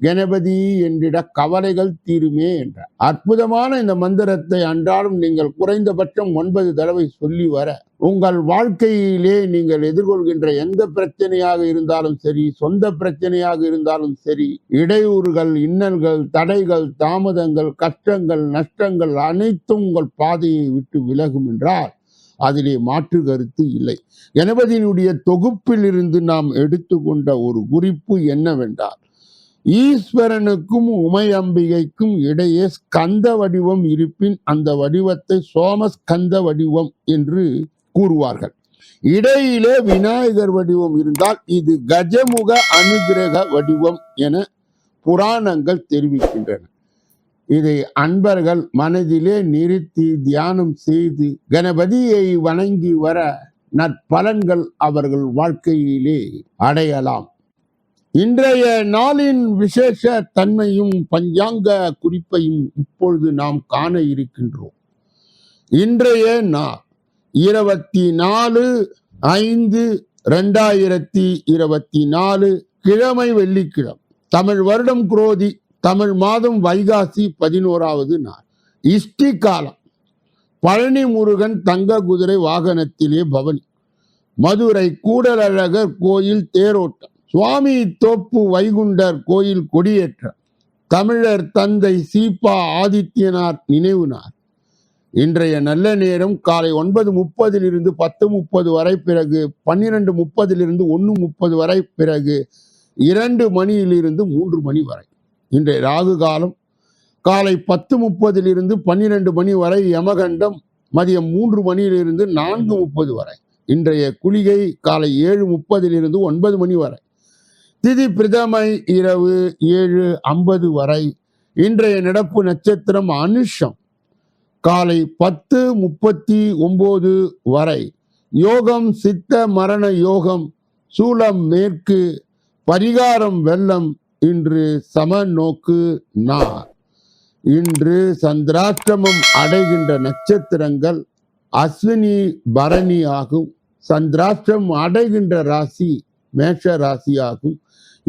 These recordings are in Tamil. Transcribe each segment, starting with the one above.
கணபதி என்றிட கவலைகள் தீருமே என்றார். அற்புதமான இந்த மந்திரத்தை அன்றாலும் நீங்கள் குறைந்தபட்சம் ஒன்பது தடவை சொல்லி வர உங்கள் வாழ்க்கையிலே நீங்கள் எதிர்கொள்கின்ற எந்த பிரச்சனையாக இருந்தாலும் சரி சொந்த பிரச்சனையாக இருந்தாலும் சரி இடையூறுகள் இன்னல்கள் தடைகள் தாமதங்கள் கஷ்டங்கள் நஷ்டங்கள் அனைத்தும் உங்கள் பாதையை விட்டு விலகும் என்றால் அதிலே மாற்று கருத்து இல்லை. கணபதியினுடைய தொகுப்பிலிருந்து நாம் எடுத்துக்கொண்ட ஒரு குறிப்பு என்னவென்றால் ஈஸ்வரனுக்கும் உமையம்பிகைக்கும் இடையே ஸ்கந்த வடிவம் இருப்பின் அந்த வடிவத்தை சோமஸ்கந்த வடிவம் என்று கூறுவார்கள். இடையிலே விநாயகர் வடிவம் இருந்தால் இது கஜமுக அனுகிரக வடிவம் என புராணங்கள் தெரிவிக்கின்றன. இதை அன்பர்கள் மனதிலே நிறுத்தி தியானம் செய்து கணபதியை வணங்கி வர நற்பலன்கள் அவர்கள் வாழ்க்கையிலே அடையலாம். இன்றைய நாளின் விசேஷ தன்மையும் பஞ்சாங்க குறிப்பையும் இப்பொழுது நாம் காண இருக்கின்றோம். இன்றைய நாள் இருபத்தி நாலு ஐந்து ரெண்டாயிரத்தி இருபத்தி நாலு கிழமை வெள்ளிக்கிழமை. தமிழ் வருடம் குரோதி தமிழ் மாதம் வைகாசி பதினோராவது நாள். இஷ்டி காலம். பழனி முருகன் தங்க குதிரை வாகனத்திலே பவனி. மதுரை கூடலழகர் கோயில் தேரோட்டம். சுவாமி தோப்பு வைகுண்டர் கோயில் கொடியேற்றம். தமிழர் தந்தை சீபா ஆதித்யனார் நினைவு நாள். இன்றைய நல்ல நேரம் காலை ஒன்பது முப்பதிலிருந்து பத்து முப்பது வரை பிறகு பன்னிரெண்டு முப்பதிலிருந்து ஒன்று முப்பது வரை பிறகு இரண்டு மணியிலிருந்து மூன்று மணி வரை. இன்றைய ராகு காலம் காலை பத்து முப்பதிலிருந்து பன்னிரெண்டு மணி வரை யமகண்டம் மதியம் மூன்று மணியிலிருந்து நான்கு முப்பது வரை. இன்றைய குளிகை காலை ஏழு முப்பதிலிருந்து ஒன்பது மணி வரை. திதி பிரதமை இரவு ஏழு ஐம்பது வரை இன்றைய நடப்பு நட்சத்திரம் அனுஷம். காலை பத்து முப்பத்தி ஒன்பது வரை யோகம் சித்த மரண யோகம் சூலம் மேற்கு பரிகாரம் வெள்ளம் இன்று சம நோக்கு நார் இன்று சந்திராஷ்டமம் அடைகின்ற நட்சத்திரங்கள் அஸ்வினி பரணி ஆகும். சந்திராஷ்டிரம் அடைகின்ற ராசி மேஷ ராசியாகும்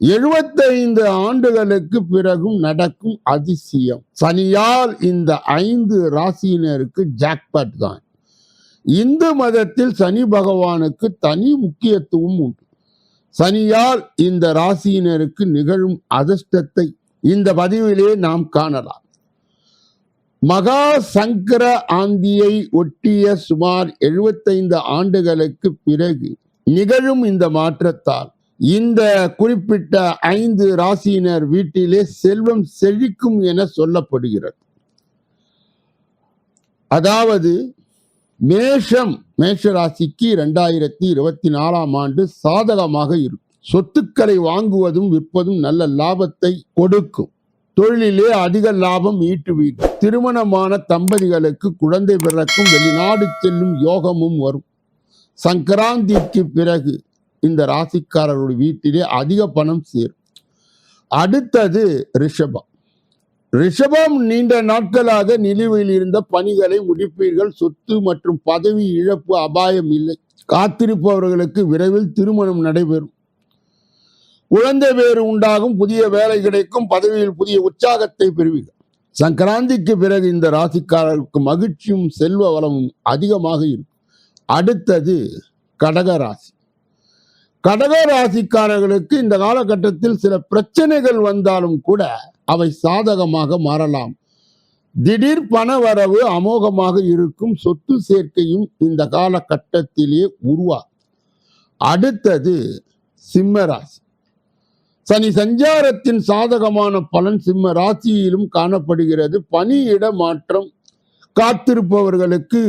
எழுபத்தைந்து ஆண்டுகளுக்கு பிறகும் நடக்கும் அதிசயம். சனியால் இந்த ஐந்து ராசியினருக்கு ஜாக்பாட் தான். இந்து மதத்தில் சனி பகவானுக்கு தனி முக்கியத்துவம் உண்டு. சனியால் இந்த ராசியினருக்கு நிகழும் அதிர்ஷ்டத்தை இந்த பதிவிலே நாம் காணலாம். மகா சங்கர ஆந்தியை ஒட்டிய சுமார் எழுபத்தைந்து ஆண்டுகளுக்கு பிறகு நிகழும் இந்த மாற்றத்தால் இந்த குறிப்பிட்ட ஐந்து ராசியினர் வீட்டிலே செல்வம் செழிக்கும் என சொல்லப்படுகிறது. அதாவது மேஷம் மேஷ ராசிக்கு இரண்டாயிரத்தி இருபத்தி நாலாம் ஆண்டு சாதகமாக இருக்கும் சொத்துக்களை வாங்குவதும் விற்பதும் நல்ல லாபத்தை கொடுக்கும். தொழிலிலே அதிக லாபம் ஈட்டுவீர்கள் திருமணமான தம்பதிகளுக்கு குழந்தை பிறக்கும் வெளிநாடு செல்லும் யோகமும் வரும். சங்கராந்திக்கு பிறகு இந்த ராசிக்காரருடைய வீட்டிலே அதிக பணம் சேரும். அடுத்தது ரிஷபம். ரிஷபம் நீண்ட நாட்களாக நிலுவையில் இருந்த பணிகளை முடிப்பீர்கள். சொத்து மற்றும் பதவி இழப்பு அபாயம் இல்லை. காத்திருப்பவர்களுக்கு விரைவில் திருமணம் நடைபெறும். குழந்தை வேறு உண்டாகும். புதிய வேலை கிடைக்கும். பதவியில் புதிய உற்சாகத்தை பெறுவீர்கள். சங்கராந்திக்கு பிறகு இந்த ராசிக்காரருக்கு மகிழ்ச்சியும் செல்வ வளமும் அதிகமாக இருக்கும். அடுத்தது கடக ராசி. கடக ராசிக்காரர்களுக்கு இந்த காலகட்டத்தில் சில பிரச்சனைகள் வந்தாலும் கூட அவை சாதகமாக மாறலாம். திடீர் பணவரவு அமோகமாக இருக்கும் சொத்து சேர்க்கையும் இந்த காலகட்டத்திலே உருவா அடுத்தது சிம்ம ராசி. சனி சஞ்சாரத்தின் சாதகமான பலன் சிம்ம ராசியிலும் காணப்படுகிறது. பணியிட மாற்றம் காத்திருப்பவர்களுக்கு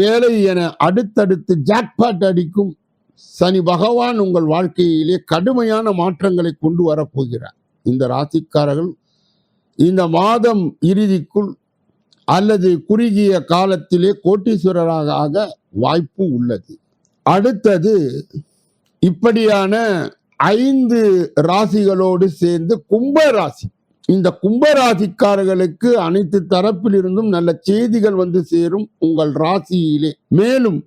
வேலை என அடுத்தடுத்து ஜாக்பாட் அடிக்கும் சனி பகவான் உங்கள் வாழ்க்கையிலே கடுமையான மாற்றங்களை கொண்டு வரப்போகிறார் இந்த ராசிக்காரர்கள் இந்த மாதம் இறுதிக்குள் அல்லது குறுகிய காலத்திலே கோட்டீஸ்வரராக ஆக வாய்ப்பு உள்ளது. அடுத்தது இப்படியான ஐந்து ராசிகளோடு சேர்ந்து கும்ப ராசி. இந்த கும்ப ராசிக்காரர்களுக்கு அனைத்து தரப்பிலிருந்தும் நல்ல செய்திகள் வந்து சேரும் உங்கள் ராசியிலே. மேலும்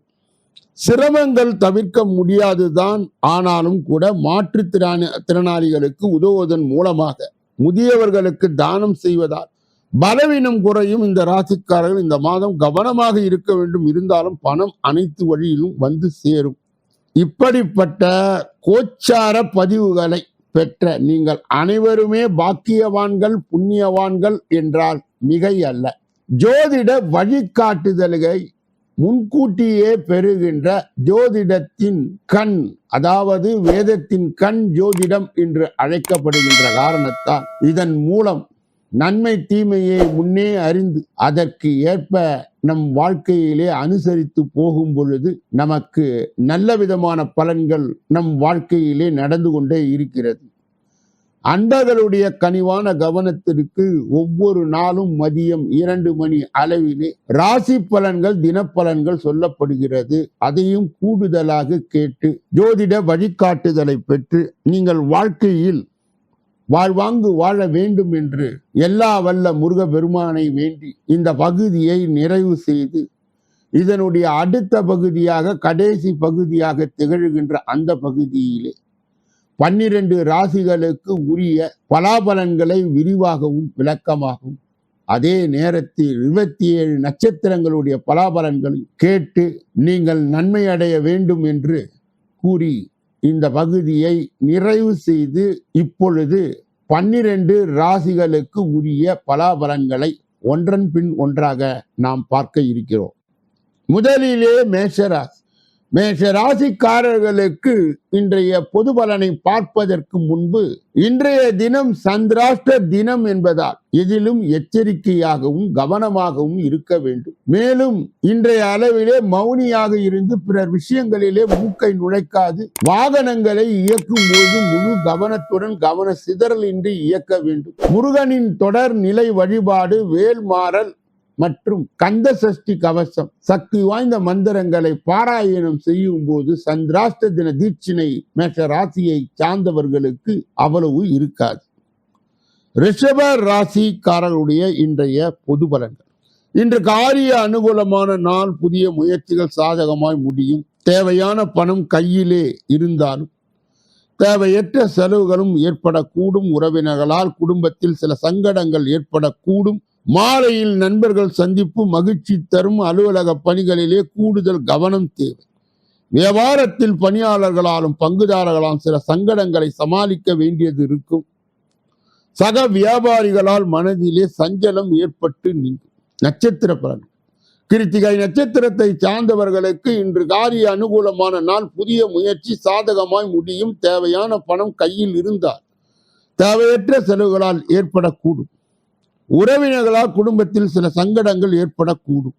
சிரமங்கள் தவிர்க்க முடியாதுதான் ஆனாலும் கூட மாற்றுத்திறனாளி திறனாளிகளுக்கு உதவுவதன் மூலமாக முதியவர்களுக்கு தானம் செய்வதால் பலவீனம் குறையும் இந்த ராசிக்காரர்கள். இந்த மாதம் கவனமாக இருக்க வேண்டும். இருந்தாலும் பணம் அனைத்து வழியிலும் வந்து சேரும். இப்படிப்பட்ட கோச்சார பதிவுகளை பெற்ற நீங்கள் அனைவருமே பாக்கியவான்கள் புண்ணியவான்கள் என்றால் மிகை அல்ல ஜோதிட வழிகாட்டுதல்களை முன்கூட்டியே பெறுகின்ற ஜோதிடத்தின் கண் அதாவது வேதத்தின் கண் ஜோதிடம் என்று அழைக்கப்படுகின்ற காரணத்தால் இதன் மூலம் நன்மை தீமையை முன்னே அறிந்து அதற்கு ஏற்ப நம் வாழ்க்கையிலே அனுசரித்து போகும் பொழுது நமக்கு நல்ல விதமான பலன்கள் நம் வாழ்க்கையிலே நடந்து கொண்டே இருக்கிறது. அண்டர்களுடைய கனிவான கவனத்திற்கு ஒவ்வொரு நாளும் மதியம் இரண்டு மணி அளவிலே ராசி பலன்கள் தினப்பலன்கள் சொல்லப்படுகிறது. அதையும் கூடுதலாக கேட்டு ஜோதிட வழிகாட்டுதலை பெற்று நீங்கள் வாழ்க்கையில் வாழ்வாங்கு வாழ வேண்டும் என்று எல்லா வல்ல முருக பெருமானை வேண்டி இந்த பகுதியை நிறைவு செய்து இதனுடைய அடுத்த பகுதியாக கடைசி பகுதியாக திகழ்கின்ற அந்த பகுதியிலே பன்னிரண்டு ராசிகளுக்கு உரிய பலாபலன்களை விரிவாகவும் விளக்கமாகவும் அதே நேரத்தில் இருபத்தி ஏழு நட்சத்திரங்களுடைய பலாபலன்களை கேட்டு நீங்கள் நன்மை அடைய வேண்டும் என்று கூறி இந்த பகுதியை நிறைவு செய்து இப்பொழுது பன்னிரண்டு ராசிகளுக்கு உரிய பலாபலன்களை ஒன்றன் பின் ஒன்றாக நாம் பார்க்க இருக்கிறோம். முதலிலே மேஷராசி. மேஷ ராசிக்காரர்களுக்கு இன்றைய பொது பலனை பார்ப்பதற்கு முன்பு இன்றைய தினம் சந்திராஷ்ட தினம் என்பதால் எதிலும் எச்சரிக்கையாகவும் கவனமாகவும் இருக்க வேண்டும். மேலும் இன்றைய அளவிலே மௌனியாக இருந்து பிறர் விஷயங்களிலே மூக்கை நுழைக்காது வாகனங்களை இயக்கும் போது முழு கவனத்துடன் கவன சிதறலின்றி இயக்க வேண்டும். முருகனின் தொடர் நிலை வழிபாடு வேல்மாறல் மற்றும் கந்த சஷ்டி கவசம் சக்தி வாய்ந்த மந்திரங்களை பாராயணம் செய்யும் போது சந்திராஷ்ட தின தீட்சினை மேஷ ராசியை சார்ந்தவர்களுக்கு அவ்வளவு இருக்காது. ரிஷப ராசிக்காரர்களுடைய இன்றைய பொது பலன்கள். இன்று காரிய அனுகூலமான நாள் புதிய முயற்சிகள் சாதகமாய் முடியும். தேவையான பணம் கையிலே இருந்தாலும் தேவையற்ற செலவுகளும் ஏற்படக்கூடும். உறவினர்களால் குடும்பத்தில் சில சங்கடங்கள் ஏற்படக்கூடும். மாலையில் நண்பர்கள் சந்திப்பு மகிழ்ச்சி தரும் அலுவலக பணிகளிலே கூடுதல் கவனம் தேவை. வியாபாரத்தில் பணியாளர்களாலும் பங்குதாரர்களாலும் சில சங்கடங்களை சமாளிக்க வேண்டியது இருக்கும். சக வியாபாரிகளால் மனதிலே சஞ்சலம் ஏற்பட்டு நீங்கும். நட்சத்திர பலன். கிருத்திகை நட்சத்திரத்தை சார்ந்தவர்களுக்கு இன்று காரிய அனுகூலமான நாள் புதிய முயற்சி சாதகமாய் முடியும். தேவையான பணம் கையில் இருந்தால் தேவையற்ற செலவுகளால் ஏற்படக்கூடும். உறவினர்களால் குடும்பத்தில் சில சங்கடங்கள் ஏற்படக்கூடும்.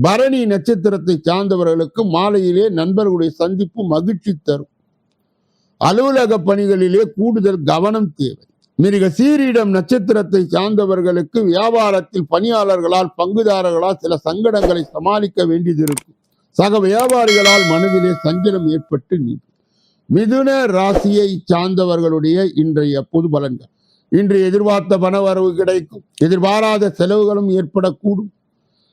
பரணி நட்சத்திரத்தை சார்ந்தவர்களுக்கு மாலையிலே நண்பர்களுடைய சந்திப்பு மகிழ்ச்சி தரும். அலுவலக பணிகளிலே கூடுதல் கவனம் தேவை. மிருக சீரிடம் நட்சத்திரத்தை சார்ந்தவர்களுக்கு வியாபாரத்தில் பணியாளர்களால் பங்குதாரர்களால் சில சங்கடங்களை சமாளிக்க வேண்டியது இருக்கும். சக வியாபாரிகளால் மனதிலே சஞ்சலம் ஏற்பட்டு நீ மிதுன ராசியை சார்ந்தவர்களுடைய இன்றைய பொது பலன்கள். இன்று எதிர்பார்த்த பணவரவு கிடைக்கும். எதிர்பாராத செலவுகளும் ஏற்படக்கூடும்.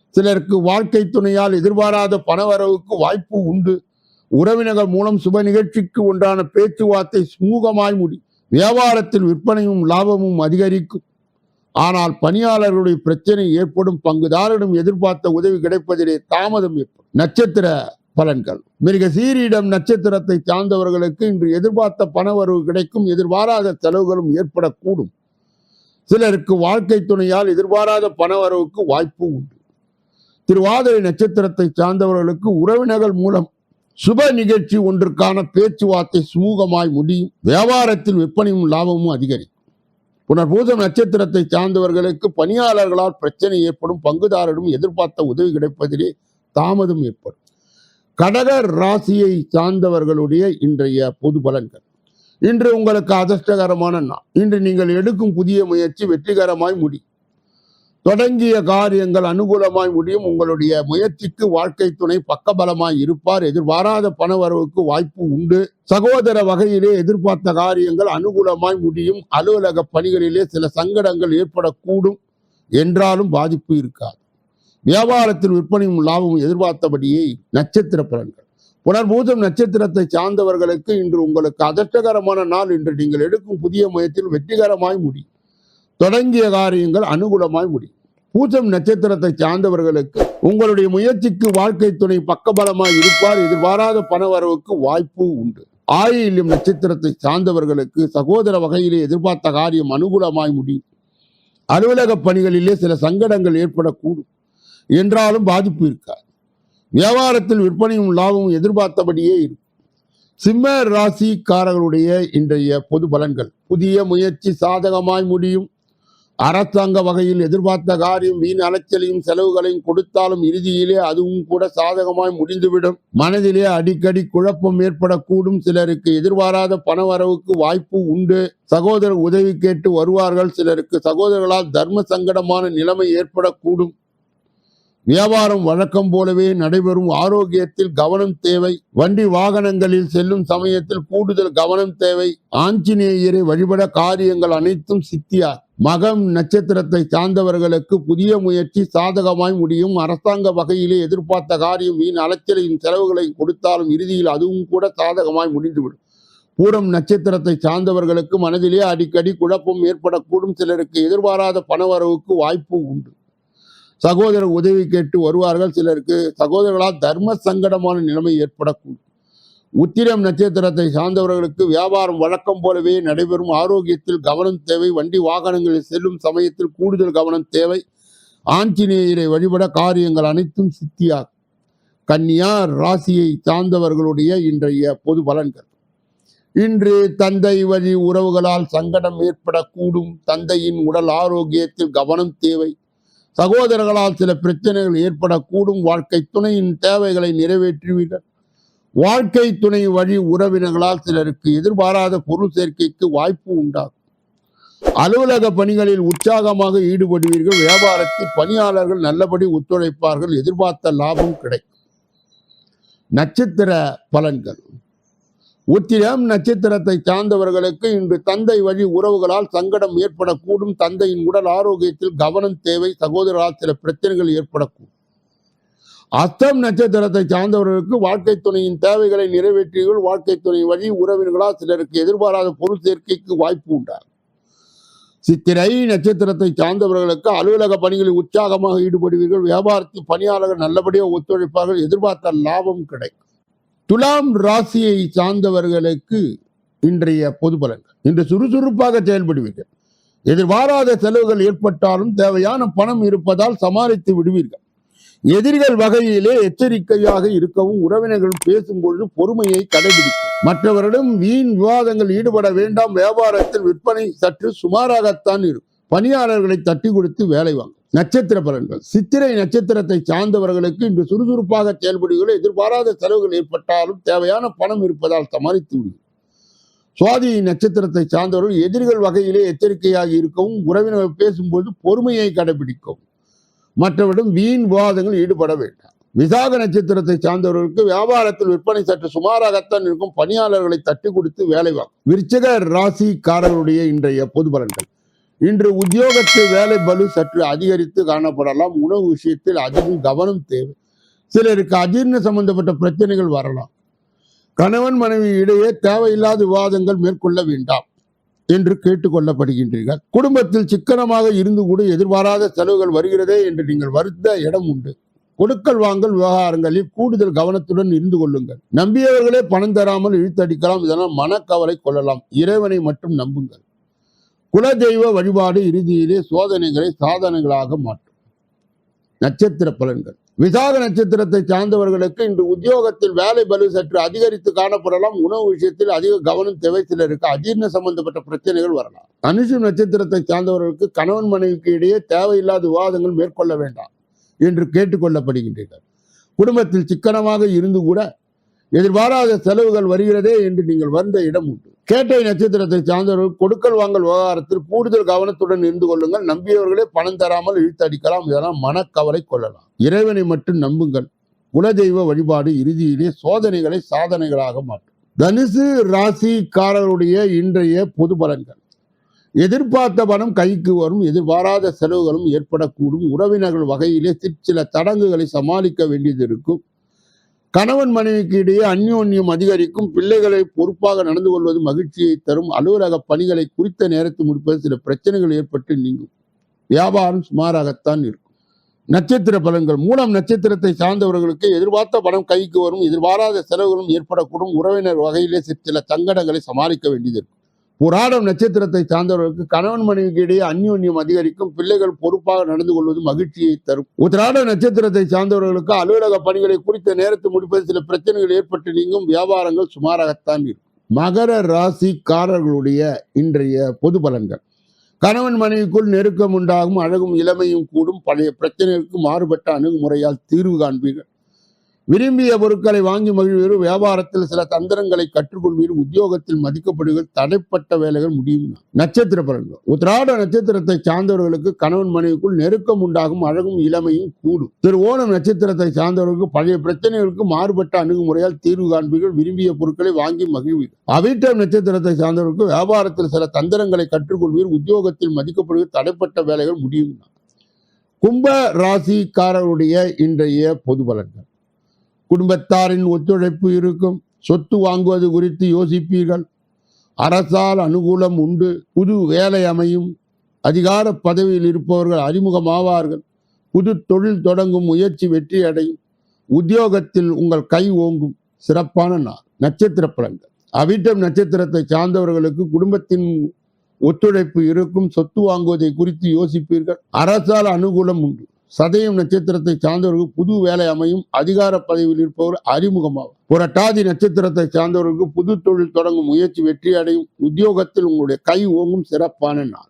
சிலருக்கு வாழ்க்கை துணையால் எதிர்பாராத பணவரவுக்கு வாய்ப்பு உண்டு. உறவினர்கள் மூலம் சுப நிகழ்ச்சிக்கு உண்டான பேச்சுவார்த்தை சுமூகமாய் முடி வியாபாரத்தில் விற்பனையும் லாபமும் அதிகரிக்கும். ஆனால் பணியாளர்களுடைய பிரச்சனை ஏற்படும். பங்குதாரரிடம் எதிர்பார்த்த உதவி கிடைப்பதிலே தாமதம் ஏற்படும். நட்சத்திர பலன்கள். மிருக சீரியிடம் நட்சத்திரத்தை சார்ந்தவர்களுக்கு இன்று எதிர்பார்த்த பணவரவு கிடைக்கும் எதிர்பாராத செலவுகளும் ஏற்படக்கூடும். சிலருக்கு வாழ்க்கை துணையால் எதிர்பாராத பணவரவுக்கு வாய்ப்பு உண்டு. திருவாதிரை நட்சத்திரத்தை சார்ந்தவர்களுக்கு உறவினர்கள் மூலம் சுப நிகழ்ச்சி ஒன்றுக்கான பேச்சுவார்த்தை சுமூகமாய் முடியும். வியாபாரத்தில் விற்பனையும் லாபமும் அதிகரிக்கும். புனர்பூசம் நட்சத்திரத்தை சார்ந்தவர்களுக்கு பணியாளர்களால் பிரச்சனை ஏற்படும் பங்குதாரரும் எதிர்பார்த்த உதவி கிடைப்பதிலே தாமதம் ஏற்படும். கடக ராசியை சார்ந்தவர்களுடைய இன்றைய பொது பலன்கள். இன்று உங்களுக்கு அதிர்ஷ்டகரமான நாள். இன்று நீங்கள் எடுக்கும் புதிய முயற்சி வெற்றிகரமாய் முடியும் தொடங்கிய காரியங்கள் அனுகூலமாய் முடியும். உங்களுடைய முயற்சிக்கு வாழ்க்கை துணை பக்கபலமாய் இருப்பார். எதிர்பாராத பணவரவுக்கு வாய்ப்பு உண்டு. சகோதர வகையிலே எதிர்பார்த்த காரியங்கள் அனுகூலமாய் முடியும். அலுவலக பணிகளிலே சில சங்கடங்கள் ஏற்படக்கூடும். என்றாலும் பாதிப்பு இருக்காது. வியாபாரத்தில் விற்பனையும் லாபமும் எதிர்பார்த்தபடியே நட்சத்திர பலன்கள். புனர்பூதம் நட்சத்திரத்தை சார்ந்தவர்களுக்கு இன்று உங்களுக்கு அதிர்ஷ்டகரமான நாள் இன்று நீங்கள் எடுக்கும் புதிய முயற்சியில் வெற்றிகரமாய் முடியும் தொடங்கிய காரியங்கள் அனுகூலமாய் முடியும் பூசம் நட்சத்திரத்தை சார்ந்தவர்களுக்கு உங்களுடைய முயற்சிக்கு வாழ்க்கை துணை பக்கபலமாய் இருப்பார். எதிர்பாராத பணவரவுக்கு வாய்ப்பு உண்டு. ஆயில்யம் நட்சத்திரத்தை சார்ந்தவர்களுக்கு சகோதர வகையிலே எதிர்பார்த்த காரியம் அனுகூலமாய் முடியும் அலுவலக பணிகளிலே சில சங்கடங்கள் ஏற்படக்கூடும். என்றாலும் பாதிப்பு இருக்காது. வியாபாரத்தில் விற்பனையும் லாபமும் எதிர்பார்த்தபடியே இருக்கும். சிம்ம ராசிக்காரர்களுடைய இன்றைய பொது பலன்கள். புதிய முயற்சி சாதகமாய் முடியும். அரசாங்க வகையில் எதிர்பார்த்த காரியம் வீண் அலைச்சலையும் செலவுகளையும் கொடுத்தாலும் இறுதியிலே அதுவும் கூட சாதகமாய் முடிந்துவிடும். மனதிலே அடிக்கடி குழப்பம் ஏற்படக்கூடும். சிலருக்கு எதிர்பாராத பணவரவுக்கு வாய்ப்பு உண்டு. சகோதரர் உதவி கேட்டு வருவார்கள். சிலருக்கு சகோதரர்களால் தர்ம சங்கடமான நிலைமை ஏற்படக்கூடும். வியாபாரம் வழக்கம் போலவே நடைபெறும் ஆரோக்கியத்தில் கவனம் தேவை. வண்டி வாகனங்களில் செல்லும் சமயத்தில் கூடுதல் கவனம் தேவை. ஆஞ்சநேயரை வழிபட காரியங்கள் அனைத்தும் சித்தியார் மகம் நட்சத்திரத்தை சார்ந்தவர்களுக்கு புதிய முயற்சி சாதகமாய் முடியும். அரசாங்க வகையிலே எதிர்பார்த்த காரியம் வீண் அலைச்சலையும் செலவுகளை கொடுத்தாலும் இறுதியில் அதுவும் கூட சாதகமாய் முடிந்துவிடும். பூரம் நட்சத்திரத்தை சார்ந்தவர்களுக்கு மனதிலே அடிக்கடி குழப்பம் ஏற்படக்கூடும். சிலருக்கு எதிர்பாராத பணவரவுக்கு வாய்ப்பு உண்டு. சகோதரர் உதவி கேட்டு வருவார்கள் சிலருக்கு. சகோதரர்களால் தர்ம சங்கடமான நிலைமை ஏற்படக்கூடும். உத்திரம் நட்சத்திரத்தை சார்ந்தவர்களுக்கு வியாபாரம் வழக்கம் போலவே நடைபெறும் ஆரோக்கியத்தில் கவனம் தேவை. வண்டி வாகனங்களில் செல்லும் சமயத்தில் கூடுதல் கவனம் தேவை. ஆஞ்சநேயரை வழிபட காரியங்கள் அனைத்தும் சித்தியாகும். கன்னியா ராசியை சார்ந்தவர்களுடைய இன்றைய பொது பலன்கள். இன்று தந்தை வழி உறவுகளால் சங்கடம் ஏற்படக்கூடும். தந்தையின் உடல் ஆரோக்கியத்தில் கவனம் தேவை. சகோதரர்களால் சில பிரச்சனைகள் ஏற்படக்கூடும். வாழ்க்கை துணையின் தேவைகளை நிறைவேற்றுவீர்கள். வாழ்க்கை துணை வழி உறவினர்களால் சிலருக்கு எதிர்பாராத பொருள் சேர்க்கைக்கு வாய்ப்பு உண்டாகும். அலுவலக பணிகளில் உற்சாகமாக ஈடுபடுவீர்கள். வியாபாரத்தில் பணியாளர்கள் நல்லபடி ஒத்துழைப்பார்கள். எதிர்பார்த்த லாபம் கிடைக்கும். நட்சத்திர பலன்கள். உத்திரம் நட்சத்திரத்தை சார்ந்தவர்களுக்கு இன்று தந்தை வழி உறவுகளால் சங்கடம் ஏற்படக்கூடும். தந்தையின் உடல் ஆரோக்கியத்தில் கவனம் தேவை. சகோதரரால் சில பிரச்சனைகள் ஏற்படக்கூடும். அஸ்தம் நட்சத்திரத்தை சார்ந்தவர்களுக்கு வாழ்க்கை துணையின் தேவைகளை நிறைவேற்றியவர்கள் வாழ்க்கை துணை வழி உறவினர்களால் சிலருக்கு எதிர்பாராத பொருள் சேர்க்கைக்கு வாய்ப்பு உண்டாகும். சித்திரை நட்சத்திரத்தை சார்ந்தவர்களுக்கு அலுவலக பணிகளில் உற்சாகமாக ஈடுபடுவீர்கள். வியாபாரத்தில் பணியாளர்கள் நல்லபடியாக ஒத்துழைப்பார்கள். எதிர்பார்த்த லாபம் கிடைக்கும். துலாம் ராசியை சார்ந்தவர்களுக்கு இன்றைய பொது பலன்கள். இன்று சுறுசுறுப்பாக செயல்படுவீர்கள். எதிர்பாராத செலவுகள் ஏற்பட்டாலும் தேவையான பணம் இருப்பதால் சமாளித்து விடுவீர்கள். எதிரிகள் வகையிலே எச்சரிக்கையாக இருக்கவும் உறவினர்கள் பேசும்பொழுது பொறுமையை கடைபிடிக்கும் மற்றவரிடம் வீண் விவாதங்கள் ஈடுபட வேண்டாம். வியாபாரத்தில் விற்பனை சற்று சுமாராகத்தான் இருக்கும். பணியாளர்களை தட்டி கொடுத்து வேலை வாங்க நட்சத்திர பலன்கள். சித்திரை நட்சத்திரத்தை சார்ந்தவர்களுக்கு இன்று சுறுசுறுப்பாக செயல்படுவீர்கள் எதிர்பாராத செலவுகள் ஏற்பட்டாலும் தேவையான பணம் இருப்பதால் சமாளித்து விடும் சுவாதி நட்சத்திரத்தை சார்ந்தவர்கள் எதிரிகள் வகையிலே எச்சரிக்கையாக இருக்கவும் உறவினர்கள் பேசும்போது பொறுமையை கடைபிடிக்கவும். மற்றவரிடம் வீண் விவாதங்கள் ஈடுபட வேண்டாம். விசாக நட்சத்திரத்தை சார்ந்தவர்களுக்கு வியாபாரத்தில் விற்பனை சற்று சுமாராகத்தான் இருக்கும். பணியாளர்களை தட்டி கொடுத்து வேலை வாங்கும் விருச்சக ராசிக்காரர்களுடைய இன்றைய பொது பலன்கள். இன்று உத்தியோகத்து வேலை பலு சற்று அதிகரித்து காணப்படலாம். உணவு விஷயத்தில் அதிகம் கவனம் தேவை. சிலருக்கு அஜீர்ண சம்பந்தப்பட்ட பிரச்சனைகள் வரலாம். கணவன் மனைவி இடையே தேவையில்லாத விவாதங்கள் மேற்கொள்ள வேண்டாம் என்று கேட்டுக்கொள்ளப்படுகின்றீர்கள் குடும்பத்தில் சிக்கனமாக இருந்து கூட எதிர்பாராத செலவுகள் வருகிறதே என்று நீங்கள் வருத்த இடம் உண்டு. கொடுக்கல் வாங்கல் விவகாரங்களில் கூடுதல் கவனத்துடன் இருந்து கொள்ளுங்கள். நம்பியவர்களே பணம் தராமல் இழுத்தடிக்கலாம். இதனால் மனக்கவலை கொள்ளலாம். இறைவனை மட்டும் நம்புங்கள். குலதெய்வ வழிபாடு இறுதியிலே சோதனைகளை சாதனைகளாக மாற்றும். நட்சத்திர பலன்கள். விசாக நட்சத்திரத்தை சார்ந்தவர்களுக்கு இன்று உத்தியோகத்தில் வேலை பலு சற்று அதிகரித்து காணப்படலாம். உணவு விஷயத்தில் அதிக கவனம் தேவை. சிலருக்கு அஜீர்ண சம்பந்தப்பட்ட பிரச்சனைகள் வரலாம். தனுஷு நட்சத்திரத்தை சார்ந்தவர்களுக்கு கணவன் மனைவிக்கு இடையே தேவையில்லாத விவாதங்கள் மேற்கொள்ள வேண்டாம் என்று கேட்டுக்கொள்ளப்படுகின்றனர் குடும்பத்தில் சிக்கனமாக இருந்து கூட எதிர்பாராத செலவுகள் வருகிறதே என்று நீங்கள் வந்த இடம் உண்டு. கேட்டை நட்சத்திரத்தை சார்ந்தவர்கள் கொடுக்கல் வாங்கல் விவகாரத்தில் கூடுதல் கவனத்துடன் இருந்து கொள்ளுங்கள். நம்பியவர்களே பணம் தராமல் இழுத்தடிக்கலாம் இதெல்லாம் மனக்கவலை கொள்ளலாம். இறைவனை மட்டும் நம்புங்கள். குலதெய்வ வழிபாடு இறுதியிலே சோதனைகளை சாதனைகளாக மாற்றும். தனுசு ராசிக்காரருடைய இன்றைய பொது பலன்கள். எதிர்பார்த்த பணம் கைக்கு வரும். எதிர்பாராத செலவுகளும் ஏற்படக்கூடும். உறவினர்கள் வகையிலே சிற்சில தடங்குகளை சமாளிக்க வேண்டியது இருக்கும். கணவன் மனைவிக்கு இடையே அந்யோன்யம் அதிகரிக்கும். பிள்ளைகளை பொறுப்பாக நடந்து கொள்வது மகிழ்ச்சியை தரும். அலுவலக பணிகளை குறித்த நேரத்தில் முடிப்பது சில பிரச்சனைகள் ஏற்பட்டு நீங்கும். வியாபாரம் சுமாராகத்தான் இருக்கும். நட்சத்திர பலன்கள். மூலம் நட்சத்திரத்தை சார்ந்தவர்களுக்கு எதிர்பார்த்த பணம் கைக்கு வரும். எதிர்பாராத செலவுகளும் ஏற்படக்கூடும். உறவினர் வகையிலே சில சங்கடங்களை சமாளிக்க வேண்டியது இருக்கும். புராடம் நட்சத்திரத்தை சார்ந்தவர்களுக்கு கணவன் மனைவிக்கு இடையே அந்யோன்யம் அதிகரிக்கும். பிள்ளைகள் பொறுப்பாக நடந்து கொள்வது மகிழ்ச்சியை தரும். உத்திராட நட்சத்திரத்தை சார்ந்தவர்களுக்கு அலுவலக பணிகளை குறித்த நேரத்தில் முடிப்பது சில பிரச்சனைகள் ஏற்பட்டு நீங்கும். வியாபாரங்கள் சுமாராகத்தான் இருக்கும். மகர ராசிக்காரர்களுடைய இன்றைய பொது பலன்கள். கணவன் மனைவிக்குள் நெருக்கம் உண்டாகும் அழகும் இளமையும் கூடும். பழைய பிரச்சனைகளுக்கு மாறுபட்ட அணுகுமுறையால் தீர்வு காண்பீர்கள். விரும்பிய பொருட்களை வாங்கி மகிழ்வீர் வியாபாரத்தில் சில தந்திரங்களை கற்றுக்கொள்வீர் உத்தியோகத்தில் மதிக்கப்படுவீர் தடைப்பட்ட வேலைகள் முடியும். நட்சத்திர பலன்கள் உத்திராட நட்சத்திரத்தை சார்ந்தவர்களுக்கு கணவன் மனைவிக்குள் நெருக்கம் உண்டாகும். அழகும் இளமையும் கூடும். திரு ஓணம் நட்சத்திரத்தை சார்ந்தவர்களுக்கு பழைய பிரச்சனைகளுக்கு மாறுபட்ட அணுகுமுறையால் தீர்வு காண்பீர்கள். விரும்பிய பொருட்களை வாங்கி மகிழ்வீர்கள். அவிட்டம் நட்சத்திரத்தை சார்ந்தவர்களுக்கு வியாபாரத்தில் சில தந்திரங்களை கற்றுக்கொள்வீர் உத்தியோகத்தில் மதிக்கப்படுவீர் தடைப்பட்ட வேலைகள் முடியும். கும்ப ராசிக்காரருடைய இன்றைய பொது பலன்கள். குடும்பத்தாரின் ஒத்துழைப்பு இருக்கும். சொத்து வாங்குவது குறித்து யோசிப்பீர்கள். அரசால் அனுகூலம் உண்டு. புது வேலை அமையும். அதிகார பதவியில் இருப்பவர்கள் அறிமுகமாவார்கள். புது தொழில் தொடங்கும் முயற்சி வெற்றி அடையும் உத்தியோகத்தில் உங்கள் கை ஓங்கும். சிறப்பான நாள். நட்சத்திர பலன்கள். அவிட்டம் நட்சத்திரத்தை சார்ந்தவர்களுக்கு குடும்பத்தின் ஒத்துழைப்பு இருக்கும். சொத்து வாங்குவதை குறித்து யோசிப்பீர்கள். அரசால் அனுகூலம் உண்டு. சதயம் நட்சத்திரத்தை சார்ந்தவர்களுக்கு புது வேலை அமையும் அதிகார பதவியில் இருப்பவர் அறிமுகமாகும் புரட்டாதி நட்சத்திரத்தை சார்ந்தவர்களுக்கு புது தொழில் தொடங்கும் முயற்சி வெற்றி அடையும் உத்தியோகத்தில் உங்களுடைய கை ஓங்கும் சிறப்பான நாள்.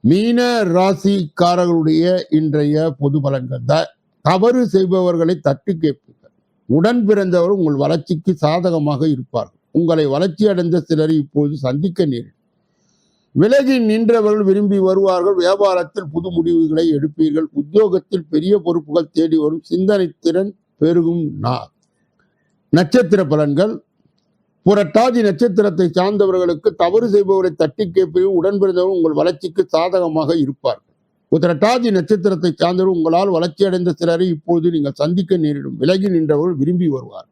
மீன ராசிக்காரர்களுடைய இன்றைய பொது பலன்கள். த- தவறு செய்பவர்களை தட்டி கேட்பீர்கள். உடன் பிறந்தவர் உங்கள் வளர்ச்சிக்கு சாதகமாக இருப்பார்கள். உங்களை வளர்ச்சி அடைந்த சிலரை இப்போது சந்திக்க நேரிடும். விலகி நின்றவர்கள் விரும்பி வருவார்கள். வியாபாரத்தில் புது முடிவுகளை எடுப்பீர்கள். உத்தியோகத்தில் பெரிய பொறுப்புகள் தேடி வரும். சிந்தனை திறன் பெருகும் நாள். நட்சத்திர பலன்கள். புரட்டாதி நட்சத்திரத்தை சார்ந்தவர்களுக்கு தவறு செய்பவரை தட்டி கேட்பீர்கள். உடன் உங்கள் வளர்ச்சிக்கு சாதகமாக இருப்பார்கள். உத்திரட்டாதி நட்சத்திரத்தை சார்ந்தவர் உங்களால் வளர்ச்சி அடைந்த சிலரை இப்போது நீங்கள் சந்திக்க நேரிடும். விலகி நின்றவர்கள் விரும்பி வருவார்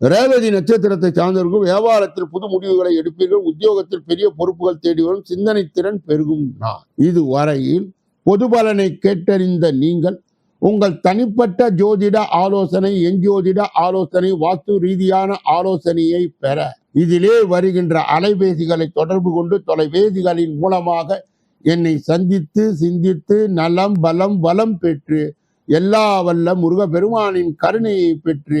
ரேவதி நட்சத்திரத்தை சார்ந்தவர்கள் வியாபாரத்தில் புது முடிவுகளை எடுப்பீர்கள் உத்தியோகத்தில் பெரிய பொறுப்புகள் தேடி வரும் சிந்தனை திறன் பெருகும் இது இதுவரையில் பொது பலனை கேட்டறிந்த நீங்கள் உங்கள் தனிப்பட்ட ஜோதிட ஆலோசனை எஞ்சோதிட ஆலோசனை வாஸ்து ரீதியான ஆலோசனையை பெற. இதிலே வருகின்ற அலைபேசிகளை தொடர்பு கொண்டு தொலைபேசிகளின் மூலமாக என்னை சந்தித்து சிந்தித்து நலம் பலம் வளம் பெற்று எல்லா வல்ல முருகப்பெருமானின் கருணையை பெற்று